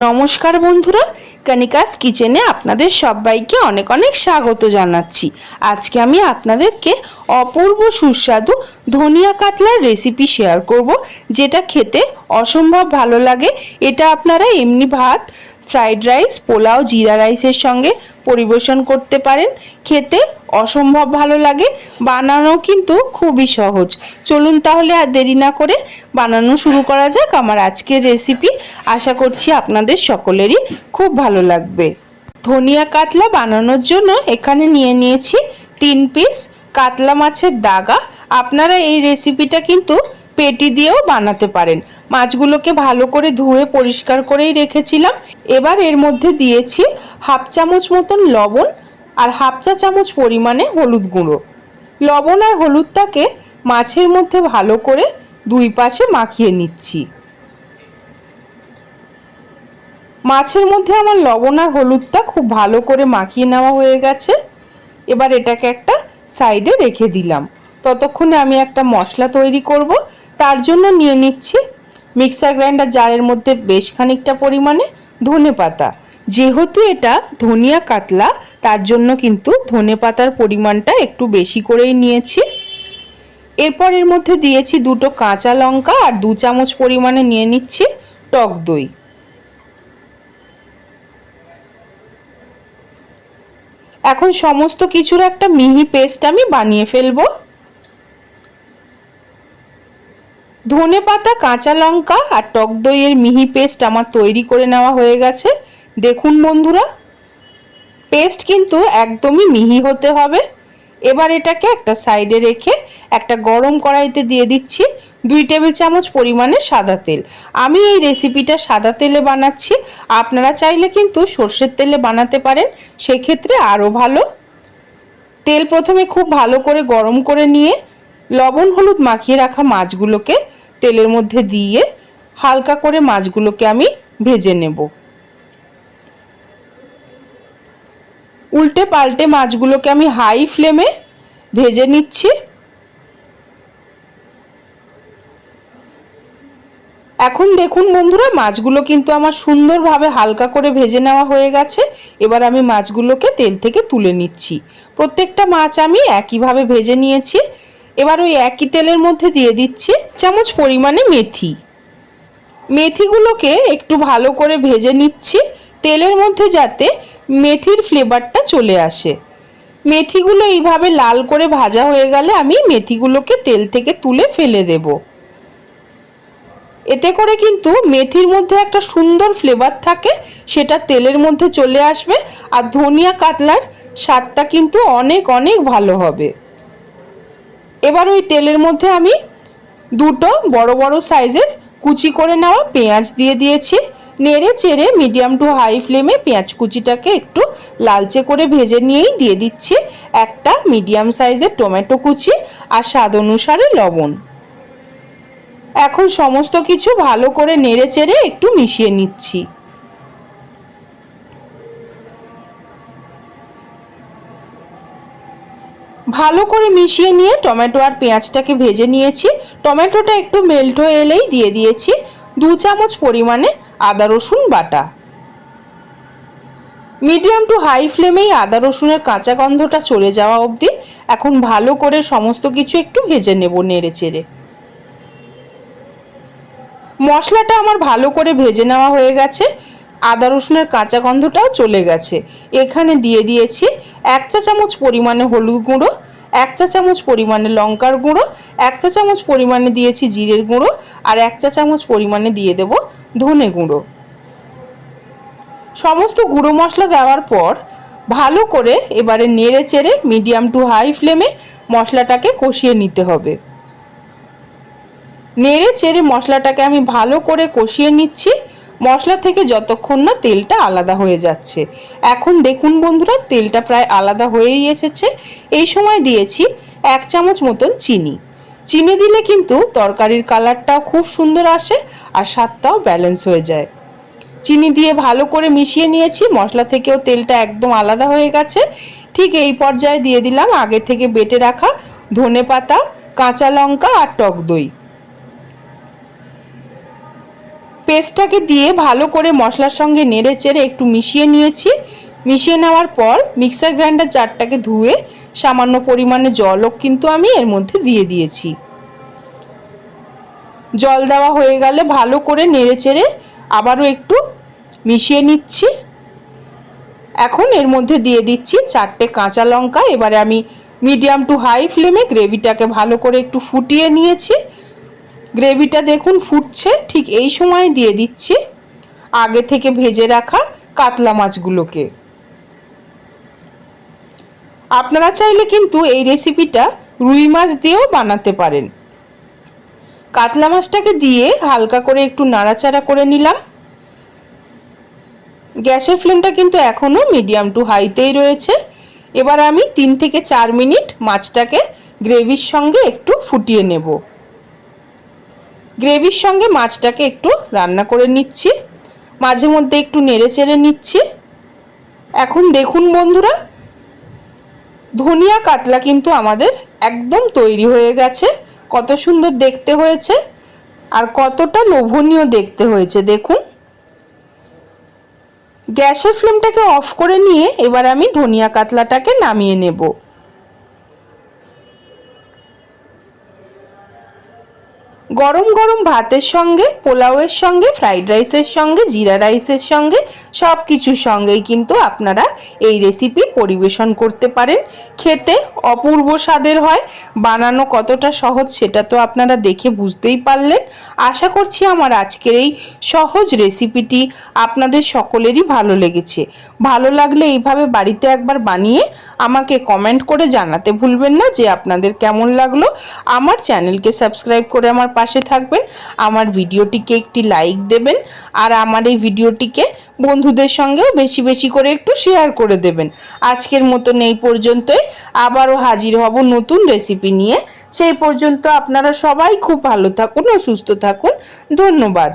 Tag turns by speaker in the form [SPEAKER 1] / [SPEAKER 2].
[SPEAKER 1] নমস্কার বন্ধুরা কানিকাস কিচেনে আপনাদের সবাইকে অনেক অনেক স্বাগত জানাচ্ছি। আজকে আমি আপনাদেরকে অপূর্ব সুস্বাদু ধনিয়া কাতলার রেসিপি শেয়ার করব, যেটা খেতে অসম্ভব ভালো লাগে। এটা আপনারা এমনি ভাত ফ্রাইড রাইস, পোলাও, জিরা রাইসের সঙ্গে পরিবেশন করতে পারেন। খেতে অসম্ভব ভালো লাগে। বানানো কিন্তু খুবই সহজ। চলুন তাহলে আর দেরি না করে বানানো শুরু করা যাক। আমার আজকের রেসিপি আশা করছি আপনাদের সকলেরই খুব ভালো লাগবে। ধনিয়া কাতলা বানানোর জন্য এখানে নিয়ে নিয়েছি তিন পিস কাতলা মাছের দাগা। আপনারা এই রেসিপিটা কিন্তু পেটি দিয়েও বানাতে পারেন। মাছগুলোকে ভালো করে ধুয়ে পরিষ্কার করেই রেখেছিলাম। এবার এর মধ্যে দিয়েছি হাফ চামচ মতন লবণ আর হাফ চা চামচ পরিমাণে হলুদ গুঁড়ো। লবণ আর হলুদটাকে মাছের মধ্যে ভালো করে দুই পাশে মাখিয়ে নিচ্ছি। মাছের মধ্যে আমার লবণ আর হলুদটা খুব ভালো করে মাখিয়ে নেওয়া হয়ে গেছে। এবার এটাকে একটা সাইডে রেখে দিলাম। ততক্ষণে আমি একটা মশলা তৈরি করব। তার জন্য নিয়ে নিচ্ছি মিক্সার গ্রাইন্ডার জারের মধ্যে বেশ খানিকটা পরিমাণে ধনে পাতা। যেহেতু এটা ধনিয়া কাতলা, তার জন্য কিন্তু ধনে পাতার পরিমাণটা একটু বেশি করেই নিয়েছি। এরপর এর মধ্যে দিয়েছি দুটো কাঁচা লঙ্কা আর দু চামচ পরিমাণে নিয়ে নিচ্ছি টক দই। এখন সমস্ত কিছুর একটা মিহি পেস্ট আমি বানিয়ে ফেলব। ধনে পাতা, কাঁচা লঙ্কা আর টক দইয়ের মিহি পেস্ট আমার তৈরি করে নেওয়া হয়ে গেছে। দেখুন বন্ধুরা, পেস্ট কিন্তু একদমই মিহি হতে হবে। এবার এটাকে একটা সাইডে রেখে একটা গরম কড়াইতে দিয়ে দিচ্ছি দুই টেবিল চামচ পরিমাণে সাদা তেল। আমি এই রেসিপিটা সাদা তেলে বানাচ্ছি, আপনারা চাইলে কিন্তু সর্ষের তেলে বানাতে পারেন, সেক্ষেত্রে আরও ভালো। তেল প্রথমে খুব ভালো করে গরম করে নিয়ে লবণ হলুদ মাখিয়ে রাখা মাছগুলোকে তেলের মধ্যে দিয়ে হালকা করে মাছগুলোকে আমি ভেজে নেব। উল্টে পাল্টে মাছগুলোকে আমি হাই ফ্লেমে ভেজে নিচ্ছি। এখন দেখুন বন্ধুরা, মাছগুলো কিন্তু আমার সুন্দরভাবে হালকা করে ভেজে নেওয়া হয়ে গেছে। এবার আমি মাছগুলোকে তেল থেকে তুলে নিচ্ছি। প্রত্যেকটা মাছ আমি একইভাবে ভেজে নিয়েছি। এবার ওই একই তেলের মধ্যে দিয়ে দিচ্ছি চামচ পরিমাণে মেথি। মেথিগুলোকে একটু ভালো করে ভেজে নিচ্ছি তেলের মধ্যে যাতে মেথির ফ্লেভারটা চলে আসে। মেথিগুলো এইভাবে লাল করে ভাজা হয়ে গেলে আমি মেথিগুলোকে তেল থেকে তুলে ফেলে দেব। এতে করে কিন্তু মেথির মধ্যে একটা সুন্দর ফ্লেভার থাকে, সেটা তেলের মধ্যে চলে আসবে, আর ধনিয়া কাতলার স্বাদটা কিন্তু অনেক অনেক ভালো হবে। এবার ওই তেলের মধ্যে আমি দুটো বড় বড় সাইজের কুচি করে নেওয়া পেঁয়াজ দিয়ে দিয়েছি। নেড়ে চেড়ে মিডিয়াম টু হাই ফ্লেমে পেঁয়াজ কুচিটাকে একটু লালচে করে ভেজে নিয়েই দিয়ে দিচ্ছি একটা মিডিয়াম সাইজের টমেটো কুচি আর স্বাদ অনুসারে লবণ। এখন সমস্ত কিছু ভালো করে নেড়ে চেড়ে একটু মিশিয়ে নিচ্ছি। ভালো করে মিশিয়ে নিয়ে টমেটো আর পেঁয়াজটাকে ভেজে নিয়েছি। টমেটোটা একটু মেল্ট হয়ে এলেই দিয়ে দিয়েছি দু চামচ পরিমাণে আদা রসুন বাটা। মিডিয়াম টু হাই ফ্লেমেই আদা রসুনের কাঁচা গন্ধটা চলে যাওয়া অবধি এখন ভালো করে সমস্ত কিছু একটু ভেজে নেব নেড়ে চেড়ে মশলাটা আমার ভালো করে ভেজে নেওয়া হয়ে গেছে। আদা রসুনের কাঁচা গন্ধটাও চলে গেছে। এখানে দিয়ে দিয়েছি এক চা চামচ পরিমাণে হলুদ গুঁড়ো, এক চা চামচ পরিমাণে লঙ্কার গুঁড়ো, এক চা চামচ পরিমাণে দিয়েছি জিরের গুঁড়ো আর এক চা চামচ পরিমাণে দিয়ে দেব ধনে গুঁড়ো। সমস্ত গুঁড়ো মশলা দেওয়ার পর ভালো করে এবারে নেড়ে চেড়ে মিডিয়াম টু হাই ফ্লেমে মশলাটাকে কষিয়ে নিতে হবে। নেড়ে চেড়ে মশলাটাকে আমি ভালো করে কষিয়ে নিচ্ছি। মশলা থেকে যতক্ষণ না তেলটা আলাদা হয়ে যাচ্ছে। এখন দেখুন বন্ধুরা, তেলটা প্রায় আলাদা হয়েই এসেছে। এই সময় দিয়েছি এক চামচ মতন চিনি। চিনি দিলে কিন্তু তরকারির কালারটাও খুব সুন্দর আসে আর স্বাদটাও ব্যালেন্স হয়ে যায়। চিনি দিয়ে ভালো করে মিশিয়ে নিয়েছি, মশলা থেকেও তেলটা একদম আলাদা হয়ে গেছে। ঠিক এই পর্যায়ে দিয়ে দিলাম আগে থেকে বেটে রাখা ধনে পাতা কাঁচা লঙ্কা আর টক দই। পেস্টটাকে দিয়ে ভালো করে মশলার সঙ্গে নেড়ে চেড়ে একটু মিশিয়ে নিয়েছি। মিশিয়ে নেওয়ার পর মিক্সার গ্রাইন্ডার জারটাকে ধুয়ে সামান্য পরিমাণে জলও কিন্তু আমি এর মধ্যে দিয়ে দিয়েছি। জল দেওয়া হয়ে গেলে ভালো করে নেড়ে চেড়ে আবারও একটু মিশিয়ে নিচ্ছি। এখন এর মধ্যে দিয়ে দিচ্ছি চারটে কাঁচা লঙ্কা। এবারে আমি মিডিয়াম টু হাই ফ্লেমে গ্রেভিটাকে ভালো করে একটু ফুটিয়ে নিয়েছি। গ্রেভিটা দেখুন ফুটছে, ঠিক এই সময় দিয়ে দিচ্ছি। আগে থেকে ভেজে রাখা কাতলা মাছগুলোকে। আপনারা চাইলে কিন্তু এই রেসিপিটা রুই মাছ দিয়েও বানাতে পারেন। কাতলা মাছটাকে দিয়ে হালকা করে একটু নাড়াচাড়া করে নিলাম। গ্যাসের ফ্লেমটা কিন্তু এখনও মিডিয়াম টু হাইতেই রয়েছে। এবার আমি তিন থেকে চার মিনিট মাছটাকে গ্রেভির সঙ্গে একটু ফুটিয়ে নেব। গ্রেভির সঙ্গে মাছটাকে একটু রান্না করে নিচ্ছি। মাঝে মধ্যে একটু নেড়ে চেড়ে নিচ্ছি। এখন দেখুন বন্ধুরা, ধনিয়া কাতলা কিন্তু আমাদের একদম তৈরি হয়ে গেছে। কত সুন্দর দেখতে হয়েছে আর কতটা লোভনীয় দেখতে হয়েছে, দেখুন। গ্যাসের ফ্লেমটাকে অফ করে নিয়ে এবার আমি ধনিয়া কাতলাটাকে নামিয়ে নেব। গরম গরম ভাতের সঙ্গে, পোলাওয়ের সঙ্গে, ফ্রাইড রাইসের সঙ্গে, জিরা রাইসের সঙ্গে সব কিছুর সঙ্গেই কিন্তু আপনারা এই রেসিপি পরিবেশন করতে পারেন। খেতে অপূর্ব স্বাদের হয়, বানানো কতটা সহজ সেটা তো আপনারা দেখে বুঝতেই পারলেন। আশা করছি আমার আজকের এই সহজ রেসিপিটি আপনাদের সকলেরই ভালো লেগেছে। ভালো লাগলে এইভাবে বাড়িতে একবার বানিয়ে আমাকে কমেন্ট করে জানাতে ভুলবেন না যে আপনাদের কেমন লাগল। আমার চ্যানেলকে সাবস্ক্রাইব করে আমার পাশে থাকবেন, আমার ভিডিওটিকে একটি লাইক দেবেন, আর আমার এই ভিডিওটিকে বন্ধুদের সঙ্গেও বেশি বেশি করে একটু শেয়ার করে দেবেন। আজকের মতন এই পর্যন্তই, আবারও হাজির হব নতুন রেসিপি নিয়ে। সেই পর্যন্ত আপনারা সবাই খুব ভালো থাকুন ও সুস্থ থাকুন। ধন্যবাদ।